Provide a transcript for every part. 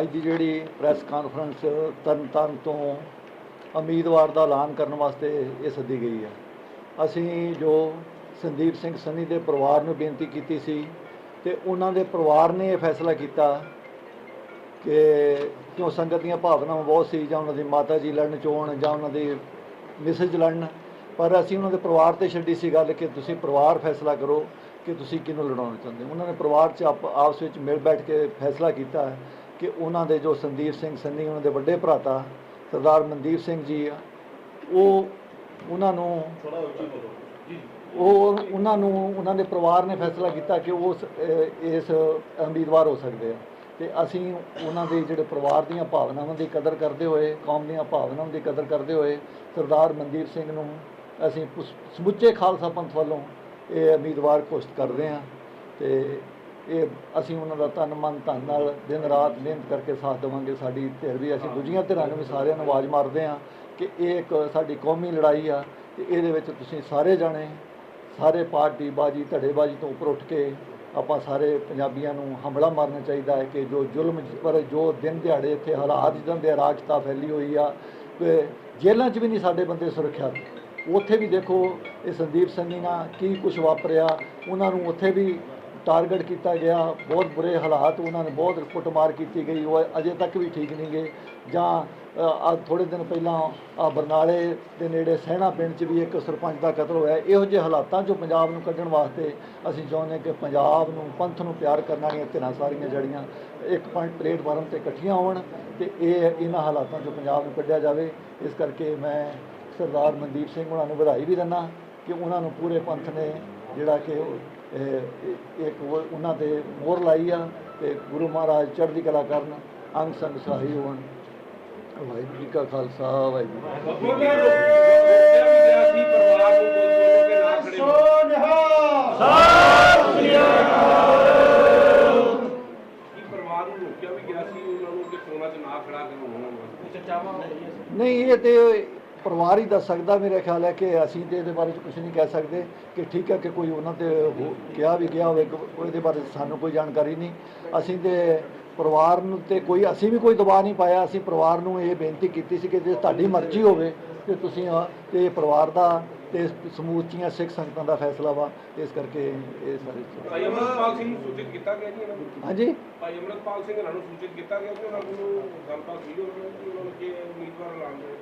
ਅੱਜ ਦੀ ਜਿਹੜੀ press conference Tarn Taran ਤੋਂ ਉਮੀਦਵਾਰ ਦਾ ਐਲਾਨ ਕਰਨ ਵਾਸਤੇ ਇਹ ਸੱਦੀ ਗਈ ਹੈ। ਅਸੀਂ ਜੋ ਸੰਦੀਪ ਸਿੰਘ ਸੰਨੀ ਦੇ ਪਰਿਵਾਰ ਨੂੰ ਬੇਨਤੀ ਕੀਤੀ ਸੀ ਤੇ ਉਹਨਾਂ ਦੇ ਪਰਿਵਾਰ ਨੇ ਇਹ ਫੈਸਲਾ ਕੀਤਾ ਕਿ ਕਿਉਂ ਸੰਗਤ ਦੀਆਂ ਭਾਵਨਾਵਾਂ ਬਹੁਤ ਸੀ, ਜਾਂ ਉਹਨਾਂ ਦੀ ਮਾਤਾ ਜੀ ਲੜਨ ਚੋਣ, ਜਾਂ ਉਹਨਾਂ ਦੀ ਮਿਸਜ ਲੜਨ, ਪਰ ਅਸੀਂ ਉਹਨਾਂ ਦੇ ਪਰਿਵਾਰ ਤੇ ਛੱਡੀ ਸੀ ਗੱਲ ਕਿ ਤੁਸੀਂ ਪਰਿਵਾਰ ਫੈਸਲਾ ਕਰੋ ਕਿ ਤੁਸੀਂ ਕਿਹਨੂੰ ਲੜਾਉਣਾ ਚਾਹੁੰਦੇ ਉਹਨਾਂ ਨੇ ਪਰਿਵਾਰ 'ਚ ਆਪ- ਆਪਸ ਵਿੱਚ ਮਿਲ ਬੈਠ ਕੇ ਫੈਸਲਾ ਕੀਤਾ। ਕਿ ਉਹਨਾਂ ਦੇ ਜੋ ਸੰਦੀਪ ਸਿੰਘ ਸੰਨੀ ਉਹਨਾਂ ਦੇ ਵੱਡੇ ਭਰਾਤਾ ਸਰਦਾਰ ਮਨਦੀਪ ਸਿੰਘ ਜੀ ਆ ਉਹ ਉਹਨਾਂ ਨੂੰ ਥੋੜਾ ਉੱਚੀ ਬੋਲੋ ਜੀ ਉਹ ਉਹਨਾਂ ਨੂੰ ਉਹਨਾਂ ਦੇ ਪਰਿਵਾਰ ਨੇ ਫੈਸਲਾ ਕੀਤਾ ਕਿ ਉਹ ਇਸ ਉਮੀਦਵਾਰ ਹੋ ਸਕਦੇ ਆ। ਤੇ ਅਸੀਂ ਉਹਨਾਂ ਦੇ ਜਿਹੜੇ ਪਰਿਵਾਰ ਦੀਆਂ ਭਾਵਨਾਵਾਂ ਦੀ ਕਦਰ ਕਰਦੇ ਹੋਏ ਕੌਮ ਦੀਆਂ ਭਾਵਨਾਵਾਂ ਦੀ ਕਦਰ ਕਰਦੇ ਹੋਏ ਸਰਦਾਰ ਮਨਦੀਪ ਸਿੰਘ ਨੂੰ ਅਸੀਂ ਸਮੁੱਚੇ ਖਾਲਸਾ ਪੰਥ ਵੱਲੋਂ ਇਹ ਉਮੀਦਵਾਰ ਘੋਸ਼ਿਤ ਕਰਦੇ ਹਾਂ। ਤੇ ਇਹ ਅਸੀਂ ਉਹਨਾਂ ਦਾ ਤਨ ਮਨ ਧਨ ਨਾਲ ਦਿਨ ਰਾਤ ਮਿਹਨਤ ਕਰਕੇ ਸਾਥ ਦੇਵਾਂਗੇ ਸਾਡੀ ਧਿਰ ਵੀ ਅਸੀਂ ਦੂਜੀਆਂ ਧਿਰਾਂ ਨੂੰ ਵੀ ਸਾਰਿਆਂ ਨੂੰ ਆਵਾਜ਼ ਮਾਰਦੇ ਹਾਂ ਕਿ ਇਹ ਇੱਕ ਸਾਡੀ ਕੌਮੀ ਲੜਾਈ ਆ ਤੇ ਇਹਦੇ ਵਿੱਚ ਤੁਸੀਂ ਸਾਰੇ ਜਾਣੇ ਸਾਰੇ ਪਾਰਟੀ ਬਾਜੀ ਧੜੇਬਾਜੀ ਤੋਂ ਉੱਪਰ ਉੱਠ ਕੇ ਆਪਾਂ ਸਾਰੇ ਪੰਜਾਬੀਆਂ ਨੂੰ ਹਮਲਾ ਮਾਰਨਾ ਚਾਹੀਦਾ ਹੈ ਕਿ ਜੋ ਜ਼ੁਲਮ ਪਰ ਜੋ ਦਿਨ ਦਿਹਾੜੇ ਇੱਥੇ ਹਾਲਾਤ ਜਿੱਦਾਂ ਦੇ ਅਰਾਜਕਤਾ ਫੈਲੀ ਹੋਈ ਆ ਕਿ ਜੇਲ੍ਹਾਂ 'ਚ ਵੀ ਨਹੀਂ ਸਾਡੇ ਬੰਦੇ ਸੁਰੱਖਿਅਤ ਉੱਥੇ ਵੀ ਦੇਖੋ ਇਹ ਸੰਦੀਪ ਸੰਨੀ ਨਾਲ ਕੀ ਕੁਝ ਵਾਪਰਿਆ ਉਹਨਾਂ ਨੂੰ ਉੱਥੇ ਵੀ ਟਾਰਗੇਟ ਕੀਤਾ ਗਿਆ। ਬਹੁਤ ਬੁਰੇ ਹਾਲਾਤ ਉਹਨਾਂ ਨੇ, ਬਹੁਤ ਕੁੱਟਮਾਰ ਕੀਤੀ ਗਈ। ਉਹ ਅਜੇ ਤੱਕ ਵੀ ਠੀਕ ਨਹੀਂ ਗਏ ਜਾਂ ਆ ਥੋੜੇ ਦਿਨ ਪਹਿਲਾਂ ਬਰਨਾਲੇ ਦੇ ਨੇੜੇ ਸਹਿਣਾ ਪਿੰਡ 'ਚ ਵੀ ਇੱਕ ਸਰਪੰਚ ਦਾ ਕਤਲ ਹੋਇਆ। ਇਹੋ ਜਿਹੇ ਹਾਲਾਤਾਂ 'ਚੋਂ ਪੰਜਾਬ ਨੂੰ ਕੱਢਣ ਵਾਸਤੇ ਅਸੀਂ ਚਾਹੁੰਦੇ ਕਿ ਪੰਜਾਬ ਨੂੰ, ਪੰਥ ਨੂੰ ਪਿਆਰ ਕਰਨ ਵਾਲੀਆਂ ਧਿਰਾਂ ਸਾਰੀਆਂ ਜੜੀਆਂ ਇੱਕ ਪੁਆਇੰਟ ਪਲੇਟਫਾਰਮ ਤੇ ਇਕੱਠੀਆਂ ਹੋਣ ਤੇ ਇਹ ਇਹਨਾਂ ਹਾਲਾਤਾਂ 'ਚੋਂ ਪੰਜਾਬ ਨੂੰ ਕੱਢਿਆ ਜਾਵੇ। ਇਸ ਕਰਕੇ ਮੈਂ ਸਰਦਾਰ ਮਨਦੀਪ ਸਿੰਘ ਉਹਨਾਂ ਨੂੰ ਵਧਾਈ ਵੀ ਦਿੰਦਾ ਕਿ ਉਹਨਾਂ ਨੂੰ ਪੂਰੇ ਪੰਥ ਨੇ ਜਿਹੜਾ ਕਿ ਇੱਕ ਉਹ- ਉਹਨਾਂ ਤੇ ਮੋਹਰ ਲਾਈ ਆ ਤੇ ਗੁਰੂ ਮਹਾਰਾਜ ਚੜ੍ਹਦੀ ਕਲਾ ਕਰਨ ਅੰਗ ਸੰਗ ਸਹਾਈ ਹੋਣ। ਵਾਹਿਗੁਰੂ ਜੀ ਕਾ ਖਾਲਸਾ ਵਾਹਿਗੁਰੂ ਜੀ ਕੀ ਕੇ ਪਰਿਵਾਰ ਨੂੰ ਰੋਕਿਆ ਵੀ ਗਿਆ ਸੀ ਉਹਨਾਂ ਨੂੰ ਕਿ 'ਚ ਨਾ ਖੜਾ ਨਹੀਂ ਇਹ ਤੇ ਪਰਿਵਾਰ ਹੀ ਦੱਸ ਸਕਦਾ ਮੇਰੇ ਖਿਆਲ ਹੈ ਕਿ ਅਸੀਂ ਤੇ ਇਹਦੇ ਬਾਰੇ ਚ ਕੁਝ ਨਹੀਂ ਕਹਿ ਸਕਦੇ ਕਿ ਠੀਕ ਹੈ ਕਿ ਕੋਈ ਉਹਨਾਂ ਤੇ ਹੋ- ਕਿਹਾ ਵੀ ਗਿਆ ਹੋਵੇ ਕਿ ਉਹਦੇ ਬਾਰੇ ਸਾਨੂੰ ਕੋਈ ਜਾਣਕਾਰੀ ਨਹੀਂ। ਅਸੀਂ ਤੇ ਪਰਿਵਾਰ ਨੂੰ ਤੇ ਕੋਈ ਅਸੀਂ ਵੀ ਕੋਈ ਦਬਾਅ ਨਹੀਂ ਪਾਇਆ। ਅਸੀਂ ਪਰਿਵਾਰ ਨੂੰ ਇਹ ਬੇਨਤੀ ਕੀਤੀ ਸੀ ਕਿ ਜੇ ਤੁਹਾਡੀ ਮਰਜ਼ੀ ਹੋਵੇ ਕਿ ਤੁਸੀਂ ਆ ਤੇ ਪਰਿਵਾਰ ਦਾ ਤੇ ਸਮੂਚੀਆਂ ਸਿੱਖ ਸੰਗਤਾਂ ਦਾ ਫੈਸਲਾ ਵਾ। ਇਸ ਕਰਕੇ ਇਹ ਸਾਰੇ ਭਾਈ ਅਮਰਪਾਲ ਸਿੰਘ ਨੂੰ ਸੂਚਿਤ ਕੀਤਾ ਗਿਆ ਜੀ ਇਹਨਾਂ ਨੂੰ? ਹਾਂਜੀ? ਭਾਈ ਅਮਰਪਾਲ ਸਿੰਘ ਇਹਨਾਂ ਨੂੰ ਸੂਚਿਤ ਕੀਤਾ ਗਿਆ ਕਿ ਉਹਨਾਂ ਨੂੰ ਗੱਲਬਾਤ ਹੋਈ ਉਹਨਾਂ ਨਾਲ ਕਿ ਉਹਨਾਂ ਨੂੰ ਕਿ ਉਮੀਦਵਾਰ ਐਲਾਨ ਦੇ।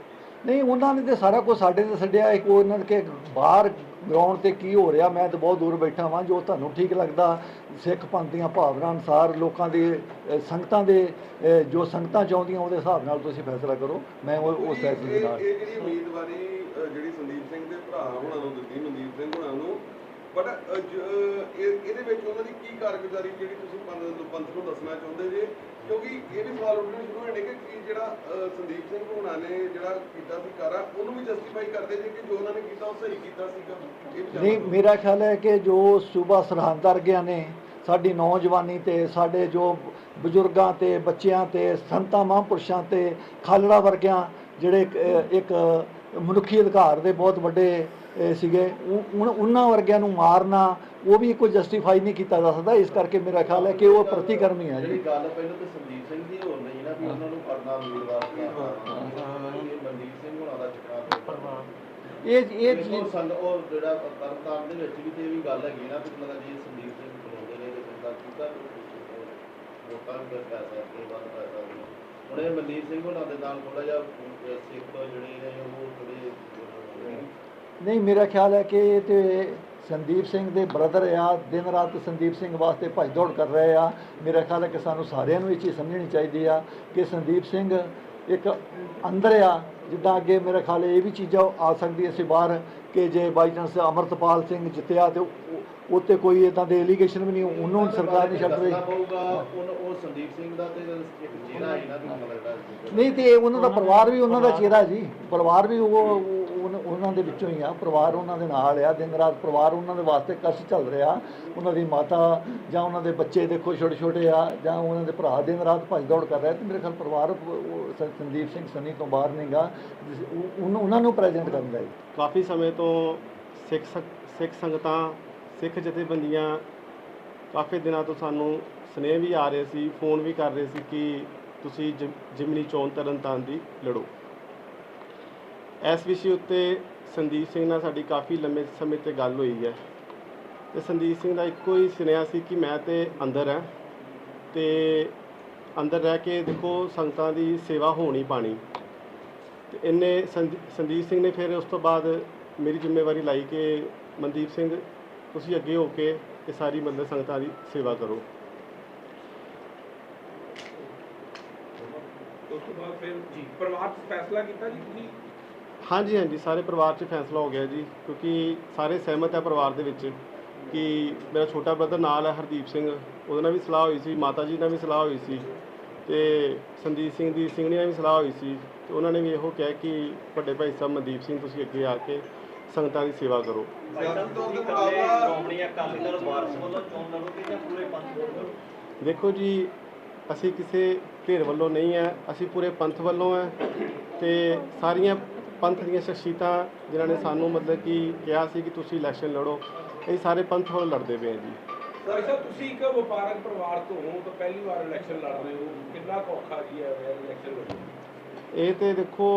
ਨਹੀਂ ਉਹਨਾਂ ਨੇ ਤੇ ਸਾਰਾ ਕੁਝ ਸਾਡੇ ਤੇ ਛੱਡਿਆ ਇੱਕ ਉਹਨਾਂ ਨੇ ਕਿ ਬਾਹਰ ਗਰਾਊਂਡ ਤੇ ਕੀ ਹੋ ਰਿਹਾ ਮੈਂ ਤਾਂ ਬਹੁਤ ਦੂਰ ਬੈਠਾ ਵਾਂ ਜੋ ਤੁਹਾਨੂੰ ਠੀਕ ਲੱਗਦਾ ਸਿੱਖ ਪੰਥ ਦੀਆਂ ਭਾਵਨਾ ਅਨੁਸਾਰ ਲੋਕਾਂ ਦੇ ਸੰਗਤਾਂ ਦੇ ਜੋ ਸੰਗਤਾਂ ਚਾਹੁੰਦੀਆਂ ਉਹਦੇ ਹਿਸਾਬ ਨਾਲ ਤੁਸੀਂ ਫੈਸਲਾ ਕਰੋ। ਮੈਂ ਉਹ ਉਸ ਫੈਸਲੇ ਦੇ ਨਾਲ। ਇਹ ਜਿਹੜੀ ਉਮੀਦਵਾਰੀ ਅ, ਜਿਹੜੀ ਸੰਦੀਪ ਸਿੰਘ ਦੇ ਭਰਾ ਹੁਣਾਂ ਨੂੰ ਦਿੱਤੀ ਮਨਦੀਪ ਸਿੰਘ ਹੁਣਾਂ ਨੂੰ ਬਟ ਇਹਦੇ ਵਿੱਚ ਉਹਨਾਂ ਦੀ ਕੀ ਕਾਰਗੁਜ਼ਾਰੀ ਜਿਹੜੀ ਤੁਸੀਂ ਪੰਥ ਨੂੰ ਦੱਸਣਾ ਚਾਹੁੰਦੇ ਜੇ ਕਿਉਂਕਿ ਇਹ ਵੀ ਸਵਾਲ ਉੱਠਣੇ ਸ਼ੁਰੂ ਨੇ ਕਿ ਕੀ ਜਿਹੜਾ ਸੰਦੀਪ ਸਿੰਘ ਹੁਣਾਂ ਨੇ ਜਿਹੜਾ ਕੀਤਾ ਸੀ ਕਾਰਾ ਉਹਨੂੰ ਵੀ ਜਸਟੀਫਾਈ ਕਰਦੇ ਜੇ ਕਿ ਜੋ ਉਹਨਾਂ ਨੇ ਕੀਤਾ ਉਹ ਸਹੀ ਕੀਤਾ ਸੀਗਾ ਨਹੀਂ। ਮੇਰਾ ਖਿਆਲ ਹੈ ਕਿ ਜੋ ਸੂਬਾ ਸਰਹੰਦ ਵਰਗਿਆਂ ਨੇ ਸਾਡੀ ਨੌਜਵਾਨੀ ਤੇ ਸਾਡੇ ਜੋ ਬਜ਼ੁਰਗਾਂ ਤੇ ਬੱਚਿਆਂ ਤੇ ਸੰਤਾਂ ਮਹਾਂਪੁਰਸ਼ਾਂ ਤੇ ਖਾਲੜਾ ਵਰਗਿਆਂ ਜਿਹੜੇ ਇੱਕ, ਮਨੁੱਖੀ ਅਧਿਕਾਰ ਦੇ ਬਹੁਤ ਵੱਡੇ ਸੀਗੇ ਉਹਨਾਂ ਵਰਗਿਆਂ ਨੂੰ ਮਾਰਨਾ ਉਹ ਵੀ ਕੋਈ ਜਸਟੀਫਾਈ ਨਹੀਂ ਕੀਤਾ ਜਾ ਸਕਦਾ ਇਸ ਕਰਕੇ ਮੇਰਾ ਖਿਆਲ ਹੈ ਕਿ ਉਹ ਪ੍ਰਤੀਕਰਮੀ ਹੈ ਜੀ। ਜਿਹੜੀ ਗੱਲ ਪਹਿਲਾਂ ਤਾਂ ਸੰਦੀਪ ਸਿੰਘ ਦੀ ਹੋ ਰਹੀ ਨਾ ਵੀ ਉਹਨਾਂ ਨੂੰ ਪੜਨਾ ਉਮੀਦਵਾਰ ਕਰਨਾ ਇਹ ਮਨਦੀਪ ਸਿੰਘ ਹੋਣਾ ਦਾ ਚੁਕਾ ਇਹ ਇਹ ਦੇਖੋ ਚੀਜ਼ ਸੰਗ ਉਹ ਜਿਹੜਾ ਤਰਨਤਾਰਨ ਦੇ ਵਿੱਚ ਵੀ ਤੇ ਇਹ ਵੀ ਗੱਲ ਹੈਗੀ ਨਾ ਵੀ ਮਤਲਬ ਜੀ ਸੰਦੀਪ ਸਿੰਘ ਬੁਲਾਉਂਦੇ ਨੇ ਤੇ ਬੰਦਾ ਕੀਤਾ ਵੋਟਾਂ ਵੀ ਪੈ ਸਕਦੇ ਬਾਅਦ ਪੈ ਸਕਦੇ ਹੁਣ ਇਹ ਮਨਦੀਪ ਸਿੰਘ ਹੋਣਾ ਦੇ ਨਾਲ ਥੋੜਾ ਜਿਹਾ ਸਿੱਖ ਜਿਹੜੇ ਨੇ ਉਹ ਥੋੜੇ ਨਹੀਂ ਮੇਰਾ ਖਿਆਲ ਹੈ ਕਿ ਇਹ ਤੇ ਸੰਦੀਪ ਸਿੰਘ ਦੇ ਬ੍ਰਦਰ ਆ ਦਿਨ ਰਾਤ ਸੰਦੀਪ ਸਿੰਘ ਵਾਸਤੇ ਭੱਜ ਦੌੜ ਕਰ ਰਹੇ ਆ। ਮੇਰਾ ਖਿਆਲ ਹੈ ਕਿ ਸਾਨੂੰ ਸਾਰਿਆਂ ਨੂੰ ਇਹ ਚੀਜ਼ ਸਮਝਣੀ ਚਾਹੀਦੀ ਆ ਕਿ ਸੰਦੀਪ ਸਿੰਘ ਇੱਕ ਅੰਦਰ ਆ ਜਿੱਦਾਂ ਅੱਗੇ ਮੇਰਾ ਖਿਆਲ ਇਹ ਵੀ ਚੀਜ਼ਾਂ ਆ ਸਕਦੀ ਸੀ ਬਾਹਰ ਕਿ ਜੇ ਬਾਈ ਚਾਂਸ ਅਮਰਤਪਾਲ ਸਿੰਘ ਜਿੱਤਿਆ ਤੇ ਉਹ- ਉਹ ਤੇ ਕੋਈ ਇਦਾਂ ਦੇ ਐਲੀਗੇਸ਼ਨ ਵੀ ਨਹੀਂ ਉਹਨੂੰ ਸਰਕਾਰ ਨਹੀਂ ਛੱਡ ਰਹੀ ਦੱਸਣਾ ਪਊਗਾ ਉਹ ਉਹ ਸੰਦੀਪ ਸਿੰਘ ਦਾ ਤੇ ਇੱਕ ਚਿਹਰਾ ਹੈ ਨਾ ਵੀ ਮਤਲਬ ਜਿਹੜਾ ਨਹੀਂ ਤੇ ਉਹਨਾਂ ਦਾ ਪਰਿਵਾਰ ਵੀ ਉਹਨਾਂ ਦਾ ਚਿਹਰਾ ਜੀ ਪਰਿਵਾਰ ਵੀ ਉਹ- ਉਹਨਾਂ ਦੇ ਵਿੱਚੋਂ ਹੀ ਆ। ਪਰਿਵਾਰ ਉਹਨਾਂ ਦੇ ਨਾਲ ਆ। ਦਿਨ ਰਾਤ ਪਰਿਵਾਰ ਉਹਨਾਂ ਦੇ ਵਾਸਤੇ ਕਸ਼ਟ ਚੱਲ ਰਿਹਾ। ਉਹਨਾਂ ਦੀ ਮਾਤਾ ਜਾਂ ਉਹਨਾਂ ਦੇ ਬੱਚੇ ਦੇਖੋ ਛੋਟੇ ਛੋਟੇ ਆ ਜਾਂ ਉਹਨਾਂ ਦੇ ਭਰਾ ਦਿਨ ਰਾਤ ਭੱਜ ਦੌੜ ਕਰ ਰਿਹਾ ਤੇ ਮੇਰੇ ਖਿਆਲ ਪਰਿਵਾਰ ਸੰਦੀਪ ਸਿੰਘ ਸੰਨੀ ਤੋਂ ਬਾਹਰ ਨਹੀਂਗਾ ਉਹਨਾਂ ਨੂੰ ਪ੍ਰੈਜ਼ੈਂਟ ਕਰਨਾ ਹੈ ਕਾਫੀ ਸਮੇਂ ਤੋਂ ਸਿੱਖ ਸੰਗ- ਸਿੱਖ ਸੰਗਤਾਂ, ਸਿੱਖ ਜਥੇਬੰਦੀਆਂ ਕਾਫੀ ਦਿਨਾਂ ਤੋਂ ਸਾਨੂੰ ਸਨੇਹ ਵੀ ਆ ਰਹੇ ਸੀ, ਫੋਨ ਵੀ ਕਰ ਰਹੇ ਸੀ ਕਿ ਤੁਸੀਂ ਜਿਮ- ਜਿਮਨੀ ਚੋਣ ਤਰਨਤਾਰਨ ਦੀ ਲੜੋ। ਇਸ ਵਿਸ਼ੇ ਉੱਤੇ ਸੰਦੀਪ ਸਿੰਘ ਨਾਲ ਸਾਡੀ ਕਾਫੀ ਲੰਮੇ ਸਮੇਂ ਤੇ ਗੱਲ ਹੋਈ ਹੈ। ਤੇ ਸੰਦੀਪ ਸਿੰਘ ਦਾ ਇੱਕੋ ਹੀ ਸੁਨੇਹਾ ਸੀ ਕਿ ਮੈਂ ਤੇ ਅੰਦਰ ਹਾਂ। ਤੇ ਅੰਦਰ ਰਹਿ ਕੇ ਦੇਖੋ ਸੰਗਤਾਂ ਦੀ ਸੇਵਾ ਹੋਣੀ ਪਾਣੀ। ਤੇ ਇਹਨੇ ਸੰਦੀਪ ਸਿੰਘ ਨੇ ਫਿਰ ਉਸ ਤੋਂ ਬਾਅਦ ਮੇਰੀ ਜ਼ਿੰਮੇਵਾਰੀ ਲਾਈ ਕਿ ਮਨਦੀਪ ਸਿੰਘ, ਤੁਸੀਂ ਅੱਗੇ ਹੋ ਕੇ ਇਹ ਸਾਰੀ ਮਤਲਬ ਸੰਗਤਾਂ ਦੀ ਸੇਵਾ ਕਰੋ। ਉਸ ਤੋਂ ਬਾਅਦ ਫਿਰ ਜੀ, ਪਰਿਵਾਰ ਫੈਸਲਾ ਕੀਤਾ ਜੀ ਤੁਸੀਂ? ਹਾਂਜੀ ਹਾਂਜੀ ਸਾਰੇ ਪਰਿਵਾਰ 'ਚ ਫੈਸਲਾ ਹੋ ਗਿਆ ਜੀ ਕਿਉਂਕਿ ਸਾਰੇ ਸਹਿਮਤ ਹੈ ਪਰਿਵਾਰ ਦੇ ਵਿੱਚ ਕਿ ਮੇਰਾ ਛੋਟਾ ਬ੍ਰਦਰ ਨਾਲ ਹੈ ਹਰਦੀਪ ਸਿੰਘ ਉਹਦੇ ਨਾਲ ਵੀ ਸਲਾਹ ਹੋਈ ਸੀ ਮਾਤਾ ਜੀ ਨਾਲ ਵੀ ਸਲਾਹ ਹੋਈ ਸੀ ਤੇ ਸੰਦੀਪ ਸਿੰਘ ਦੀ ਸਿੰਘਣੀ ਨਾਲ ਵੀ ਸਲਾਹ ਹੋਈ ਸੀ ਤੇ ਉਹਨਾਂ ਨੇ ਵੀ ਇਹੋ ਕਿਹਾ ਕਿ ਵੱਡੇ ਭਾਈ ਸਾਹਿਬ ਮਨਦੀਪ ਸਿੰਘ ਤੁਸੀਂ ਅੱਗੇ ਆ ਕੇ ਸੰਗਤਾਂ ਦੀ ਸੇਵਾ ਕਰੋ। ਦੇਖੋ ਜੀ ਅਸੀਂ ਕਿਸੇ ਧਿਰ ਵੱਲੋਂ ਨਹੀਂ ਹੈ ਅਸੀਂ ਪੂਰੇ ਪੰਥ ਵੱਲੋਂ ਹੈ ਤੇ ਸਾਰੀਆਂ ਪੰਥ ਦੀਆਂ ਸ਼ਖਸੀਅਤਾਂ ਜਿਨ੍ਹਾਂ ਨੇ ਸਾਨੂੰ ਮਤਲਬ ਕਿ ਕਿਹਾ ਸੀ ਕਿ ਤੁਸੀਂ ਇਲੈਕਸ਼ਨ ਲੜੋ ਇਹ ਸਾਰੇ ਪੰਥ ਵੱਲੋਂ ਲੜਦੇ ਪਏ ਜੀ। ਭਾਈ ਸਾਹਿਬ ਤੁਸੀਂ ਇੱਕ ਵਪਾਰਕ ਪਰਿਵਾਰ ਤੋਂ ਹੋ ਤਾਂ ਪਹਿਲੀ ਵਾਰ ਇਲੈਕਸ਼ਨ ਲੜ ਰਹੇ ਹੋ ਕਿੰਨਾ ਕੁ ਔਖਾ ਜੀ ਹੈ ਇਲੈਕਸ਼ਨ ਲੜਨਾ ਇਹ ਤੇ ਦੇਖੋ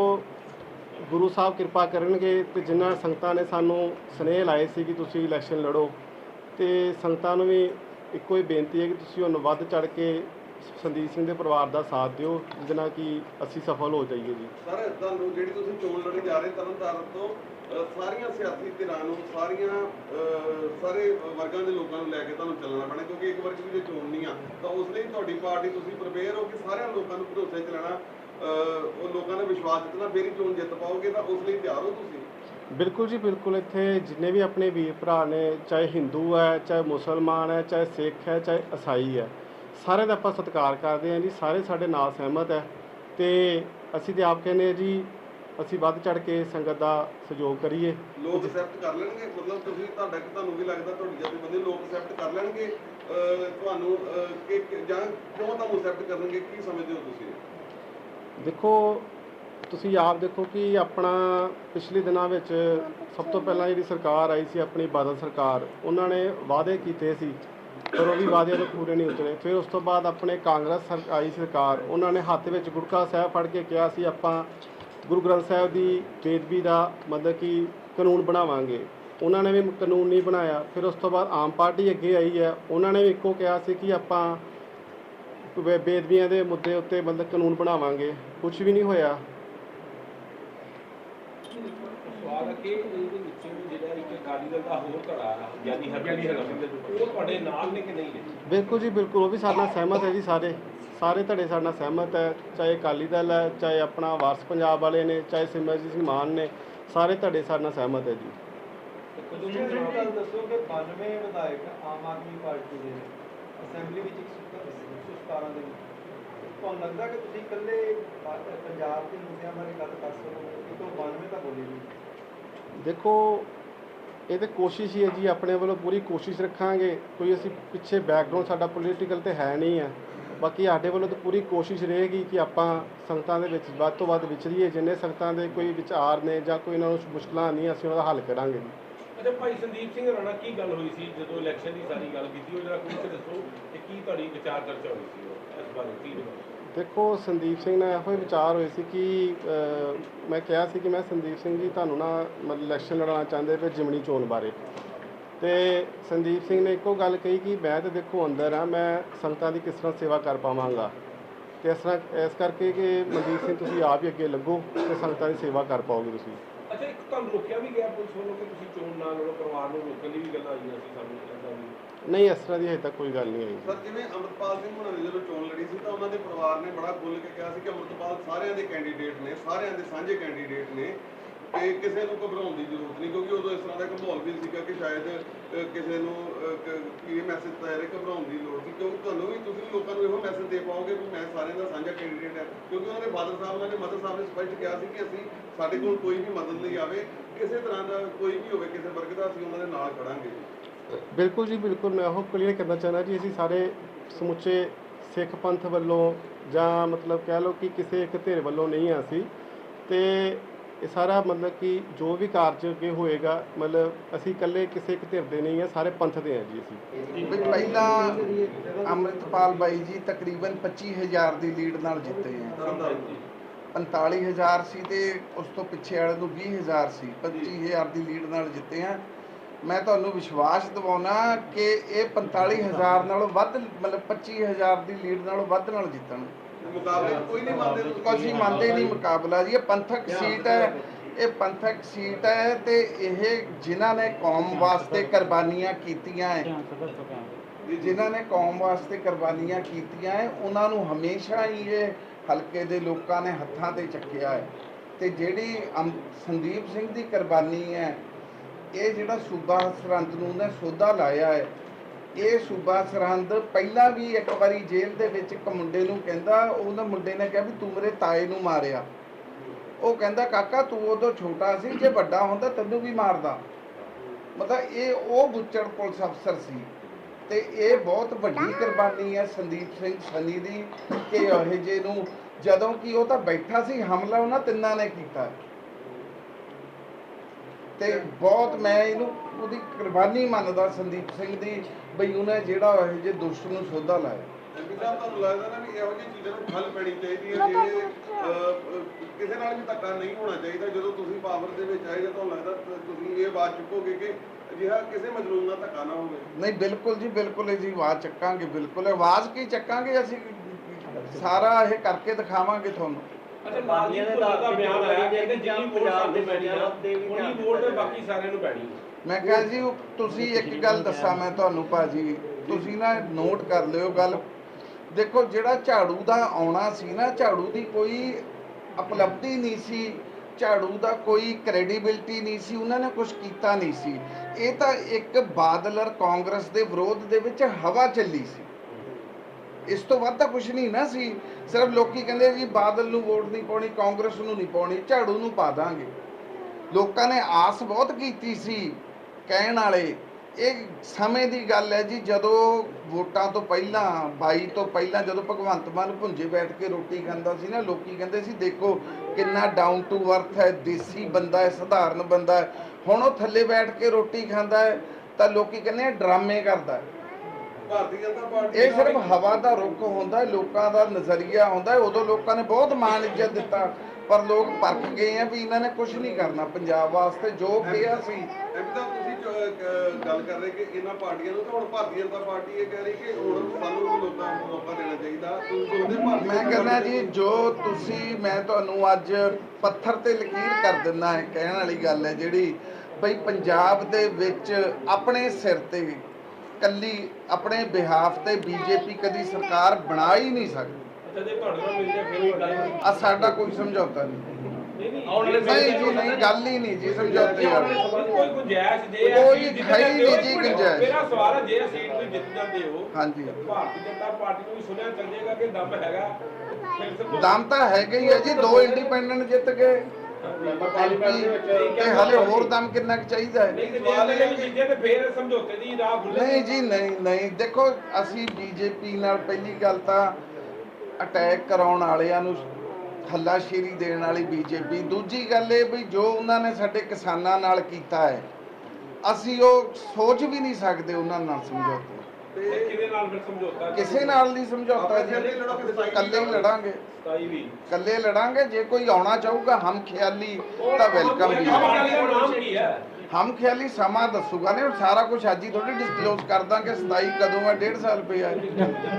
ਗੁਰੂ ਸਾਹਿਬ ਕਿਰਪਾ ਕਰਨਗੇ ਤੇ ਜਿਨ੍ਹਾਂ ਸੰਗਤਾਂ ਨੇ ਸਾਨੂੰ ਸਨੇਹ ਲਾਏ ਸੀ ਕਿ ਤੁਸੀਂ ਇਲੈਕਸ਼ਨ ਲੜੋ ਤੇ ਸੰਗਤਾਂ ਨੂੰ ਵੀ ਇੱਕੋ ਹੀ ਬੇਨਤੀ ਹੈ ਕਿ ਤੁਸੀਂ ਹੁਣ ਵੱਧ ਚੜ ਕੇ ਸੰਦੀਪ ਸਿੰਘ ਦੇ ਪਰਿਵਾਰ ਦਾ ਸਾਥ ਦਿਓ ਜਿਹਦੇ ਨਾਲ ਕਿ ਅਸੀਂ ਸਫਲ ਹੋ ਜਾਈਏ ਜੀ। ਸਰ ਤੁਹਾਨੂੰ ਜਿਹੜੀ ਤੁਸੀਂ ਚੋਣ ਲੜਨ ਜਾ ਰਹੇ ਤਰਨਤਾਰਨ ਤੋਂ ਅ, ਸਾਰੀਆਂ ਸਿਆਸੀ ਧਿਰਾਂ ਨੂੰ ਸਾਰੀਆਂ ਅ, ਸਾਰੇ ਵਰਗਾਂ ਦੇ ਲੋਕਾਂ ਨੂੰ ਲੈ ਕੇ ਤੁਹਾਨੂੰ ਚੱਲਣਾ ਪੈਣਾ ਕਿਉਂਕਿ ਇੱਕ ਵਰਗ ਜੇ ਚੋਣ ਨਹੀਂ ਆ ਤਾਂ ਉਸ ਲਈ ਤੁਹਾਡੀ ਪਾਰਟੀ ਤੁਸੀਂ ਪ੍ਰਪੇਅਰ ਹੋ ਕਿ ਸਾਰਿਆਂ ਲੋਕਾਂ ਨੂੰ ਭਰੋਸੇ 'ਚ ਲੈਣਾ ਅ, ਉਹ ਲੋਕਾਂ ਦਾ ਵਿਸ਼ਵਾਸ ਜਿੱਤਣਾ ਫੇਰ ਹੀ ਚੋਣ ਜਿੱਤ ਪਾਓਗੇ ਤਾਂ ਉਸ ਲਈ ਤਿਆਰ ਹੋ ਤੁਸੀਂ। ਬਿਲਕੁਲ ਜੀ ਬਿਲਕੁਲ ਇੱਥੇ ਜਿੰਨੇ ਵੀ ਆਪਣੇ ਵੀਰ ਭਰਾ ਨੇ ਚਾਹੇ ਹਿੰਦੂ ਹੈ ਚਾਹੇ ਮੁਸਲਮਾਨ ਹੈ ਚਾਹੇ ਸਿੱਖ ਹੈ ਚਾਹੇ ਈਸਾਈ ਹੈ ਸਾਰਿਆਂ ਦਾ ਆਪਾਂ ਸਤਿਕਾਰ ਕਰਦੇ ਹਾਂ ਜੀ ਸਾਰੇ ਸਾਡੇ ਨਾਲ ਸਹਿਮਤ ਹੈ ਤੇ ਅਸੀਂ ਤੇ ਆਪ ਕਹਿੰਦੇ ਹਾਂ ਜੀ ਅਸੀਂ ਵੱਧ ਚੜ ਕੇ ਸੰਗਤ ਦਾ ਸਹਿਯੋਗ ਕਰੀਏ। ਲੋਕ ਅਸੈਪਟ ਕਰ ਲੈਣਗੇ? ਮਤਲਬ ਤੁਸੀਂ ਤੁਹਾਡਾ ਕਿ ਤੁਹਾਨੂੰ ਵੀ ਲੱਗਦਾ ਤੁਹਾਡੀ ਜਥੇਬੰਦੀ ਲੋਕ ਅਸੈਪਟ ਕਰ ਲੈਣਗੇ ਤੁਹਾਨੂੰ ਕਿ- ਜਾਂ ਕਿਉਂ ਤੁਹਾਨੂੰ ਅਸੈਪਟ ਕਰਨਗੇ? ਕੀ ਸਮਝਦੇ ਹੋ ਤੁਸੀਂ? ਦੇਖੋ ਤੁਸੀਂ ਆਪ ਦੇਖੋ ਕਿ ਆਪਣਾ ਪਿਛਲੇ ਦਿਨਾਂ ਵਿੱਚ ਸਭ ਤੋਂ ਪਹਿਲਾਂ ਜਿਹੜੀ ਸਰਕਾਰ ਆਈ ਸੀ ਆਪਣੀ ਬਾਦਲ ਸਰਕਾਰ ਉਹਨਾਂ ਨੇ ਵਾਅਦੇ ਕੀਤੇ ਸੀ ਪਰ ਉਹ ਵੀ ਵਾਅਦਿਆਂ ਤੋਂ ਪੂਰੇ ਨਹੀਂ ਉਤਰੇ। ਫਿਰ ਉਸ ਤੋਂ ਬਾਅਦ ਆਪਣੇ ਕਾਂਗਰਸ ਸਰ- ਆਈ ਸਰਕਾਰ, ਉਹਨਾਂ ਨੇ ਹੱਥ ਵਿੱਚ ਗੁਟਕਾ ਸਾਹਿਬ ਫੜ ਕੇ ਕਿਹਾ ਸੀ, ਆਪਾਂ ਗੁਰੂ ਗ੍ਰੰਥ ਸਾਹਿਬ ਦੀ ਬੇਦਬੀ ਦਾ ਮਤਲਬ ਕਿ ਕਾਨੂੰਨ ਬਣਾਵਾਂਗੇ। ਉਹਨਾਂ ਨੇ ਵੀ ਕਾਨੂੰਨ ਨਹੀਂ ਬਣਾਇਆ। ਫਿਰ ਉਸ ਤੋਂ ਬਾਅਦ ਆਮ ਪਾਰਟੀ ਅੱਗੇ ਆਈ ਹੈ। ਉਹਨਾਂ ਨੇ ਵੀ ਇੱਕੋ ਕਿਹਾ ਸੀ ਕਿ ਆਪਾਂ ਬੇ- ਬੇਦਬੀਆਂ ਦੇ ਮੁੱਦੇ ਉੱਤੇ ਮਤਲਬ ਕਾਨੂੰਨ ਬਣਾਵਾਂਗੇ। ਕੁਝ ਵੀ ਨਹੀਂ ਹੋਇਆ। ਸਵਾਲ ਹੈ ਕਿ ਇਹਦੇ ਵਿੱਚ ਜਿਹੜਾ ਇੱਕ ਅਕਾਲੀ ਦਲ ਦਾ ਹੋਰ ਧੜਾ ਹੈ ਯਾਨੀ ਹਰਜੀਤ ਸਿੰਘ ਉਹ ਤੁਹਾਡੇ ਨਾਲ ਨੇ ਕਿ ਨਹੀਂ ਨੇ? ਬਿਲਕੁਲ ਜੀ ਬਿਲਕੁਲ ਉਹ ਵੀ ਸਾਡੇ ਨਾਲ ਸਹਿਮਤ ਹੈ ਜੀ ਸਾਰੇ। ਸਾਰੇ ਧੜੇ ਸਾਡੇ ਨਾਲ ਸਹਿਮਤ ਹੈ ਚਾਹੇ ਅਕਾਲੀ ਦਲ ਹੈ ਚਾਹੇ ਆਪਣਾ ਵਾਰਸ ਪੰਜਾਬ ਵਾਲੇ ਨੇ ਚਾਹੇ ਸਿਮਰਜੀਤ ਸਿੰਘ ਮਾਨ ਨੇ ਸਾਰੇ ਧੜੇ ਸਾਡੇ ਨਾਲ ਸਹਿਮਤ ਹੈ ਜੀ। ਤੁਸੀਂ ਮੈਨੂੰ ਗੱਲ ਦੱਸੋ ਕਿ 92 ਵਿਧਾਇਕ ਆਮ ਆਦਮੀ ਪਾਰਟੀ ਦੇ ਅਸੈਂਬਲੀ ਵਿੱਚ 117 ਦੇ ਵਿੱਚ। ਤੁਹਾਨੂੰ ਲੱਗਦਾ ਕਿ ਤੁਸੀਂ ਇਕੱਲੇ ਪੰਜਾਬ ਦੇ ਮੁੱਦਿਆਂ ਬਾਰੇ ਗੱਲ ਕਰ ਸਕੋਗੇ ਕਿਉਂਕਿ 92 ਤਾਂ ਬੋਲੇ ਨਹੀਂ ਦੇਖੋ, ਇਹ ਤੇ ਕੋਸ਼ਿਸ਼ ਹੀ ਹੈ ਜੀ, ਆਪਣੇ ਵੱਲੋਂ ਪੂਰੀ ਕੋਸ਼ਿਸ਼ ਰੱਖਾਂਗੇ। ਕੋਈ ਅਸੀਂ ਪਿੱਛੇ ਬੈਕਗ੍ਰਾਉਂਡ ਸਾਡਾ ਪੋਲੀਟੀਕਲ ਤੇ ਹੈ ਨਹੀਂ ਹੈ। ਬਾਕੀ ਸਾਡੇ ਵੱਲੋਂ ਤਾਂ ਪੂਰੀ ਕੋਸ਼ਿਸ਼ ਰਹੇਗੀ ਕਿ ਆਪਾਂ ਸੰਗਤਾਂ ਦੇ ਵਿੱਚ ਵੱਧ ਤੋਂ ਵੱਧ ਵਿਚਰੀਏ। ਜਿੰਨੇ ਸੰਗਤਾਂ ਦੇ ਕੋਈ ਵਿਚਾਰ ਨੇ ਜਾਂ ਕੋਈ ਇਹਨਾਂ ਨੂੰ ਮੁਸ਼ਕਲਾਂ ਨਹੀਂ ਅਸੀਂ ਉਹਨਾਂ ਦਾ ਹੱਲ ਕਰਾਂਗੇ ਜੀ। ਅੱਛਾ, ਭਾਈ ਸੰਦੀਪ ਸਿੰਘ ਰਾਣਾ, ਕੀ ਗੱਲ ਹੋਈ ਸੀ ਜਦੋਂ ਇਲੈਕਸ਼ਨ ਦੀ ਸਾਰੀ ਗੱਲ ਕੀਤੀ? ਉਹ ਜਰਾ ਕੁਝ ਦੱਸੋ ਤੇ ਕੀ ਤੁਹਾਡੀ ਵਿਚਾਰ ਚਰਚਾ ਹੋਈ ਸੀ ਇਸ ਬਾਰੇ, ਕੀ ਦੇਖੋ ਸੰਦੀਪ ਸਿੰਘ ਨਾਲ ਇਹੋ ਹੀ ਵਿਚਾਰ ਹੋਏ ਸੀ ਕਿ ਅਹ, ਮੈਂ ਕਿਹਾ ਸੀ ਕਿ ਮੈਂ ਸੰਦੀਪ ਸਿੰਘ ਜੀ ਤੁਹਾਨੂੰ ਨਾ ਮਤਲਬ ਇਲੈਕਸ਼ਨ ਲੜਾਉਣਾ ਚਾਹੁੰਦੇ ਪਏ ਜਿਮਣੀ ਚੋਣ ਬਾਰੇ। ਤੇ ਸੰਦੀਪ ਸਿੰਘ ਨੇ ਇੱਕੋ ਗੱਲ ਕਹੀ ਕਿ ਮੈਂ ਤਾਂ ਦੇਖੋ ਅੰਦਰ ਆ ਮੈਂ ਸੰਗਤਾਂ ਦੀ ਕਿਸ ਤਰ੍ਹਾਂ ਸੇਵਾ ਕਰ ਪਾਵਾਂਗਾ। ਤੇ ਇਸ ਤਰ੍ਹਾਂ ਇਸ ਕਰਕੇ ਕਿ ਮਨਦੀਪ ਸਿੰਘ ਤੁਸੀਂ ਆਪ ਹੀ ਅੱਗੇ ਲੱਗੋ ਤੇ ਸੰਗਤਾਂ ਦੀ ਸੇਵਾ ਕਰ ਪਾਓਗੇ ਤੁਸੀਂ। ਅੱਛਾ ਇੱਕ ਤੁਹਾਨੂੰ ਰੋਕਿਆ ਵੀ ਗਿਆ ਪੁਲਿਸ ਵੱਲੋਂ ਕਿ ਤੁਸੀਂ ਚੋਣ ਨਾ ਲੜੋ ਪਰਿਵਾਰ ਨੂੰ ਰੋਕਣ ਦੀ ਵੀ ਗੱਲਾਂ ਆਈਆਂ ਸੀ ਸਾਨੂੰ ਏਦਾਂ ਵੀ ਨਹੀਂ, ਇਸ ਤਰ੍ਹਾਂ ਦੀ ਹਜੇ ਤੱਕ ਕੋਈ ਗੱਲ ਨਹੀਂ ਆਈ। ਸਰ, ਜਿਵੇਂ ਅਮਰਪਾਲ ਸਿੰਘ ਹੁਣਾਂ ਨੇ ਜਦੋਂ ਚੋਣ ਲੜੀ ਸੀ ਤਾਂ ਉਹਨਾਂ ਦੇ ਪਰਿਵਾਰ ਨੇ ਬੜਾ ਖੁੱਲ੍ਹ ਕੇ ਕਿਹਾ ਸੀ ਕਿ ਅਮਰਪਾਲ ਸਾਰਿਆਂ ਦੇ ਕੈਂਡੀਡੇਟ ਨੇ, ਸਾਰਿਆਂ ਦੇ ਸਾਂਝੇ ਕੈਂਡੀਡੇਟ ਨੇ ਤੇ ਕਿਸੇ ਨੂੰ ਘਬਰਾਉਣ ਦੀ ਜ਼ਰੂਰਤ ਨਹੀਂ, ਕਿਉਂਕਿ ਉਦੋਂ ਇਸ ਤਰ੍ਹਾਂ ਦਾ ਮਾਹੌਲ ਵੀ ਸੀਗਾ ਕਿ ਸ਼ਾਇਦ ਕਿਸੇ ਨੂੰ ਇਹ ਮੈਸੇਜ ਤਾਂ ਹੈ ਘਬਰਾਉਣ ਦੀ ਲੋੜ ਸੀ। ਕਿਉਂਕਿ ਤੁਹਾਨੂੰ ਵੀ ਤੁਸੀਂ ਲੋਕਾਂ ਨੂੰ ਇਹੋ ਮੈਸੇਜ ਦੇ ਪਾਓਗੇ ਕਿ ਮੈਂ ਸਾਰਿਆਂ ਦਾ ਸਾਂਝਾ ਕੈਂਡੀਡੇਟ ਹੈ, ਕਿਉਂਕਿ ਉਹਨਾਂ ਦੇ ਫਾਦਰ ਸਾਹਿਬ, ਉਹਨਾਂ ਦੇ ਮਦਰ ਸਾਹਿਬ ਨੇ ਸਪਸ਼ਟ ਕਿਹਾ ਸੀ ਕਿ ਅਸੀਂ ਸਾਡੇ ਕੋਲ ਕੋਈ ਵੀ ਮਦਦ ਲਈ ਆਵੇ, ਕਿਸੇ ਤਰ੍ਹਾਂ ਦਾ ਕੋਈ ਵੀ ਹੋਵੇ, ਕਿਸੇ ਵਰਗ ਦਾ ਅਸੀਂ ਉਹਨਾਂ ਦੇ ਨਾਲ ਖੜਾਂਗੇ। ਬਿਲਕੁਲ ਜੀ, ਬਿਲਕੁਲ ਮੈਂ ਉਹ ਕਲੀਅਰ ਕਰਨਾ ਚਾਹੁੰਦਾ ਜੀ, ਅਸੀਂ ਸਾਰੇ ਸਮੁੱਚੇ ਸਿੱਖ ਪੰਥ ਵੱਲੋਂ ਜਾਂ ਮਤਲਬ ਕਹਿ ਲਓ ਕਿ ਕਿਸੇ ਇੱਕ ਧਿਰ ਵੱਲੋਂ ਨਹੀਂ ਹਾਂ ਅਸੀਂ, ਤੇ ਇਹ ਸਾਰਾ ਮਤਲਬ ਕਿ ਜੋ ਵੀ ਕਾਰਜ ਅੱਗੇ ਹੋਏਗਾ, ਮਤਲਬ ਅਸੀਂ ਇਕੱਲੇ ਕਿਸੇ ਇੱਕ ਧਿਰ ਦੇ ਨਹੀਂ ਆ ਸਾਰੇ ਪੰਥ ਦੇ ਆ ਜੀ ਅਸੀਂ। ਵੀ ਪਹਿਲਾਂ ਅੰਮ੍ਰਿਤਪਾਲ ਬਾਈ ਜੀ ਤਕਰੀਬਨ 25000 ਦੀ ਲੀਡ ਨਾਲ ਜਿੱਤੇ ਆ। 45000 ਸੀ ਤੇ ਉਸ ਤੋਂ ਪਿੱਛੇ ਵਾਲੇ ਨੂੰ 20000 ਸੀ 25000 ਦੀ ਲੀਡ ਨਾਲ ਜਿੱਤੇ ਆ। ਮੈਂ ਤੁਹਾਨੂੰ ਵਿਸ਼ਵਾਸ ਦਿਵਾਉਣਾ ਕਿ ਇਹ 45000 ਨਾਲੋਂ ਵੱਧ ਮਤਲਬ 25000 ਦੀ ਲੀਡ ਨਾਲੋਂ ਵੱਧ ਨਾਲ ਜਿੱਤਣ। ਮੁਕਾਬਲੇ ਕੋਈ ਨਹੀਂ ਮੰਨਦੇ? ਕੋਈ ਮੰਨਦੇ ਨਹੀਂ ਮੁਕਾਬਲਾ ਜੀ। ਇਹ ਪੰਥਕ ਸੀਟ ਹੈ। ਇਹ ਪੰਥਕ ਸੀਟ ਹੈ ਤੇ ਇਹ ਜਿਨ੍ਹਾਂ ਨੇ ਕੌਮ ਵਾਸਤੇ ਕੁਰਬਾਨੀਆਂ ਕੀਤੀਆਂ ਹੈ ਜਿਨ੍ਹਾਂ ਨੇ ਕੌਮ ਵਾਸਤੇ ਕੁਰਬਾਨੀਆਂ ਕੀਤੀਆਂ ਹੈ ਉਹਨਾਂ ਨੂੰ ਹਮੇਸ਼ਾ ਹੀ ਇਹ ਹਲਕੇ ਦੇ ਲੋਕਾਂ ਨੇ ਹੱਥਾਂ ਤੇ ਚੱਕਿਆ ਹੈ। ਤੇ ਜਿਹੜੀ ਸੰਦੀਪ ਸਿੰਘ ਦੀ ਕੁਰਬਾਨੀ ਹੈ ਇਹ ਜਿਹੜਾ ਸੂਬਾ ਸਰਹੰਦ ਨੂੰ ਉਹਨੇ ਸੋਧਾ ਲਾਇਆ ਹੈ, ਇਹ ਸੂਬਾ ਸਰਹੰਦ ਪਹਿਲਾਂ ਵੀ ਇੱਕ ਵਾਰੀ ਜੇਲ੍ਹ ਦੇ ਵਿੱਚ ਇੱਕ ਮੁੰਡੇ ਨੂੰ ਕਹਿੰਦਾ ਉਹਦਾ ਮੁੰਡੇ ਨੇ ਕਿਹਾ ਵੀ ਤੂੰ ਮੇਰੇ ਤਾਏ ਨੂੰ ਮਾਰਿਆ। ਉਹ ਕਹਿੰਦਾ, ਕਾਕਾ, ਤੂੰ ਉਦੋਂ ਛੋਟਾ ਸੀ, ਜੇ ਵੱਡਾ ਹੁੰਦਾ ਤੈਨੂੰ ਵੀ ਮਾਰਦਾ। ਮਤਲਬ ਇਹ ਉਹ ਗੁੱਚੜ ਪੁਲਿਸ ਅਫਸਰ ਸੀ ਤੇ ਇਹ ਬਹੁਤ ਵੱਡੀ ਕੁਰਬਾਨੀ ਹੈ ਸੰਦੀਪ ਸਿੰਘ ਸਨੀ ਦੀ ਕਿ ਇਹ ਜੇ ਨੂੰ ਜਦੋਂ ਕਿ ਉਹ ਤਾਂ ਬੈਠਾ ਸੀ, ਹਮਲਾ ਉਹਨਾਂ ਤਿੰਨਾਂ ਨੇ ਕੀਤਾ। ਤੇ ਬਹੁਤ ਮੈਂ ਇਹਨੂੰ ਉਹਦੀ ਕੁਰਬਾਨੀ ਮੰਨਦਾ ਸੰਦੀਪ ਸਿੰਘ ਦੀ ਬਈ ਉਹਨੇ ਜਿਹੜਾ ਇਹ ਜੇ ਦੁਸ਼ਟ ਨੂੰ ਸੋਧਾ ਲਾਇਆ। ਐਮਪੀ ਸਾਹਿਬ ਤੁਹਾਨੂੰ ਲੱਗਦਾ ਨਾ ਵੀ ਇਹੋ ਜਿਹੀ ਚੀਜ਼ਾਂ ਨੂੰ ਠੱਲ ਪੈਣੀ ਚਾਹੀਦੀ ਹੈ ਜਿਹੜੇ ਅਹ, ਅਹ, ਕਿਸੇ ਨਾਲ ਵੀ ਧੱਕਾ ਨਹੀਂ ਹੋਣਾ ਚਾਹੀਦਾ ਜਦੋਂ ਤੁਸੀਂ ਪਾਵਰ ਦੇ ਵਿੱਚ ਆਏ ਜਾਂ ਤੁਹਾਨੂੰ ਲੱਗਦਾ ਤਾਂ ਤੁਸੀਂ ਇਹ ਆਵਾਜ਼ ਚੁੱਕੋਗੇ ਕਿ ਅਜਿਹਾ ਕਿਸੇ ਮਜਲੂਮ ਨਾਲ ਧੱਕਾ ਨਾ ਹੋਵੇ। ਨਹੀਂ ਬਿਲਕੁਲ ਜੀ ਬਿਲਕੁਲ ਅਸੀਂ ਆਵਾਜ਼ ਚੱਕਾਂਗੇ ਬਿਲਕੁਲ। ਆਵਾਜ਼ ਕੀ ਚੱਕਾਂਗੇ? ਅਸੀਂ ਸਾਰਾ ਇਹ ਕਰਕੇ ਦਿਖਾਵਾਂਗੇ ਤੁਹਾਨੂੰ। ਅੱਛਾ ਨਾਲ ਦੀ ਭੁੱਲਰ ਦਾ ਬਿਆਨ ਆਇਆ ਕਿ ਕਹਿੰਦੇ ਜਿੰਨੀ ਵੋਟ ਸਾਨੂੰ ਪੈਣੀ ਆ ਉਨੀ ਵੋਟ ਬਾਕੀ ਸਾਰਿਆਂ ਨੂੰ ਪੈਣੀ ਆ। ਮੈਂ ਕਿਹਾ ਜੀ ਤੁਸੀਂ ਇੱਕ ਗੱਲ ਦੱਸਾਂ ਮੈਂ ਤੁਹਾਨੂੰ ਭਾਜੀ। ਤੁਸੀਂ ਨਾ ਨੋਟ ਕਰ ਲਿਓ ਗੱਲ। ਦੇਖੋ ਜਿਹੜਾ ਝਾੜੂ ਦਾ ਆਉਣਾ ਸੀ ਨਾ ਝਾੜੂ ਦੀ ਕੋਈ ਉਪਲਬਧੀ ਨਹੀਂ ਸੀ। ਝਾੜੂ ਦਾ ਕੋਈ ਕ੍ਰੈਡੀਬਿਲਟੀ ਨਹੀਂ ਸੀ। ਉਹਨਾਂ ਨੇ ਕੁਝ ਕੀਤਾ ਨਹੀਂ ਸੀ। ਇਹ ਤਾਂ ਇੱਕ ਬਾਦਲਰ ਕਾਂਗਰਸ ਦੇ ਵਿਰੋਧ ਦੇ ਵਿੱਚ ਹਵਾ ਚੱਲੀ ਸੀ। ਇਸ ਤੋਂ ਵੱਧ ਤਾਂ ਕੁਝ ਨਹੀਂ ਨਾ ਸੀ। ਸਿਰਫ ਲੋਕੀ ਕਹਿੰਦੇ ਜੀ, ਬਾਦਲ ਨੂੰ ਵੋਟ ਨਹੀਂ ਪਾਉਣੀ, ਕਾਂਗਰਸ ਨੂੰ ਨਹੀਂ ਪਾਉਣੀ, ਝਾੜੂ ਨੂੰ ਪਾ ਦਾਂਗੇ। ਲੋਕਾਂ ਨੇ ਆਸ ਬਹੁਤ ਕੀਤੀ ਸੀ ਕਹਿਣ ਵਾਲੇ। ਇਹ ਸਮੇਂ ਦੀ ਗੱਲ ਹੈ ਜੀ, ਜਦੋਂ ਵੋਟਾਂ ਤੋਂ ਪਹਿਲਾਂ 22 ਤੋਂ ਪਹਿਲਾਂ ਜਦੋਂ ਭਗਵੰਤ ਮਾਨ ਭੁੰਜੇ ਬੈਠ ਕੇ ਰੋਟੀ ਖਾਂਦਾ ਸੀ ਨਾ, ਲੋਕੀ ਕਹਿੰਦੇ ਸੀ, ਦੇਖੋ ਕਿੰਨਾ ਡਾਊਨ ਟੂ ਅਰਥ ਹੈ, ਦੇਸੀ ਬੰਦਾ ਹੈ, ਸਧਾਰਨ ਬੰਦਾ ਹੈ। ਹੁਣ ਉਹ ਥੱਲੇ ਬੈਠ ਕੇ ਰੋਟੀ ਖਾਂਦਾ ਹੈ, ਤਾਂ ਲੋਕੀ ਕਹਿੰਦੇ ਡਰਾਮੇ ਕਰਦਾ ਹੈ। ਭਾਰਤੀ ਜਨਤਾ ਪਾਰਟੀ ਇਹ ਸਿਰਫ ਹਵਾ ਦਾ ਰੁੱਖ ਹੁੰਦਾ ਹੈ ਲੋਕਾਂ ਦਾ ਨਜ਼ਰੀਆ ਹੁੰਦਾ ਹੈ ਉਦੋਂ ਲੋਕਾਂ ਨੇ ਬਹੁਤ ਮਾਣ ਇੱਜ਼ਤ ਦਿੱਤਾ ਪਰ ਲੋਕ ਪਰਖ ਗਏ ਆ ਵੀ ਇਹਨਾਂ ਨੇ ਕੁਝ ਨਹੀਂ ਕਰਨਾ ਪੰਜਾਬ ਵਾਸਤੇ ਜੋ ਕਿਹਾ ਸੀ। ਐਮਪੀ ਸਾਹਿਬ ਤੁਸੀਂ ਜੋ, ਅਹ, ਗੱਲ ਕਰ ਰਹੇ ਕਿ ਇਹਨਾਂ ਪਾਰਟੀਆਂ ਨੂੰ ਤਾਂ ਹੁਣ ਭਾਰਤੀ ਜਨਤਾ ਪਾਰਟੀ ਇਹ ਕਹਿ ਰਹੀ ਕਿ ਹੁਣ ਸਾਨੂੰ ਵੀ ਲੋਕਾਂ ਨੂੰ ਮੌਕਾ ਦੇਣਾ ਚਾਹੀਦਾ ਤੁਸੀਂ ਸੋਚਦੇ ਭਾਰਤੀ ਮੈਂ ਕਹਿੰਦਾ ਜੀ ਜੋ ਤੁਸੀਂ ਮੈਂ ਤੁਹਾਨੂੰ ਅੱਜ ਪੱਥਰ ਤੇ ਲਕੀਰ ਕਰ ਦਿੰਦਾ ਹੈ ਕਹਿਣ ਵਾਲੀ ਗੱਲ ਹੈ ਜਿਹੜੀ ਬਈ ਪੰਜਾਬ ਦੇ ਵਿੱਚ ਆਪਣੇ ਸਿਰ ਤੇ ਕੱਲੀ ਆਪਣੇ ਬਿਹਾਫ ਤੇ ਬੀਜੇਪੀ ਕਦੀ ਸਰਕਾਰ ਬਣਾ ਹੀ ਨਹੀਂ ਸਕਦੀ। ਆ ਸਾਡਾ ਕੋਈ ਸਮਝੌਤਾ ਨਹੀਂ। ਨਹੀਂ ਜੀ ਨਹੀਂ ਗੱਲ ਹੀ ਨਹੀਂ ਜੀ ਸਮਝੌਤੇ ਵਾਲੀ ਕੋਈ ਗੁੰਜਾਇਸ਼ ਜੇ ਕੋਈ ਹੈ ਨਹੀਂ ਜੀ ਗੁੰਜਾਇਸ਼। ਮੇਰਾ ਸਵਾਲ ਹੈ ਜੇ ਸੀਟ ਤੁਸੀਂ ਜਿੱਤ ਜਾਂਦੇ ਹੋ ਹਾਂਜੀ। ਭਾਰਤੀ ਜਨਤਾ ਪਾਰਟੀ ਨੂੰ ਵੀ ਸੁਣਿਆ ਚੱਲ ਜਾਏਗਾ ਕਿ ਦਮ ਹੈਗਾ? ਦਮ ਤਾਂ ਹੈਗਾ ਹੀ ਹੈ ਜੀ ਦੋ ਇੰਡੀਪੈਂਡੈਂਟ ਜਿੱਤ ਗਏ। ਤੇ ਹਲੇ ਹੋਰ ਦਮ ਕਿੰਨਾ ਕੁ ਚਾਹੀਦਾ ਹੈ? ਨਹੀਂ ਤੇ ਜੇ ਅਗਲੇ ਵੀ ਜਿੱਤੇ ਤੇ ਫਿਰ ਸਮਝੌਤੇ ਦੀ ਰਾਹ ਖੁੱਲੇ ਨਹੀਂ ਜੀ ਨਹੀਂ ਨਹੀਂ। ਦੇਖੋ ਅਸੀਂ ਬੀਜੇਪੀ ਨਾਲ ਪਹਿਲੀ ਗੱਲ ਤਾਂ ਅਟੈਕ ਕਰਾਉਣ ਵਾਲਿਆਂ ਨੂੰ ਹੱਲਾਸ਼ੇਰੀ ਦੇਣ ਵਾਲੀ ਬੀਜੇਪੀ। ਦੂਜੀ ਗੱਲ ਇਹ ਵੀ ਜੋ ਉਹਨਾਂ ਨੇ ਸਾਡੇ ਕਿਸਾਨਾਂ ਨਾਲ ਕੀਤਾ ਹੈ ਅਸੀਂ ਉਹ ਸੋਚ ਵੀ ਨਹੀਂ ਸਕਦੇ ਉਹਨਾਂ ਨਾਲ ਸਮਝੌਤੇ। ਤੇ ਕਿਹਦੇ ਨਾਲ ਫਿਰ ਸਮਝੌਤਾ? ਕਿਸੇ ਨਾਲ ਨਹੀਂ ਸਮਝੌਤਾ ਜੀ। ਇਕੱਲੇ ਹੀ ਲੜਾਂਗੇ 27 ਵੀ ਇਕੱਲੇ ਲੜਾਂਗੇ। ਜੇ ਕੋਈ ਆਉਣਾ ਚਾਹੂਗਾ ਹਮ ਖਿਆਲੀ ਤਾਂ ਵੈਲਕਮ ਵੀ ਹਮ ਖਿਆਲੀ ਦਾ ਨਾਮ ਕੀ ਹੈ? ਹਮ ਖਿਆਲੀ ਸਮਾਂ ਦੱਸੂਗਾ ਨੇ। ਸਾਰਾ ਕੁਝ ਅੱਜ ਹੀ ਥੋੜੀ ਡਿਸਕਲੋਜ਼ ਕਰ ਦਾਂਗੇ। 27 ਕਦੋਂ ਹੈ 1.5 ਸਾਲ ਪਿਆ ਹੈ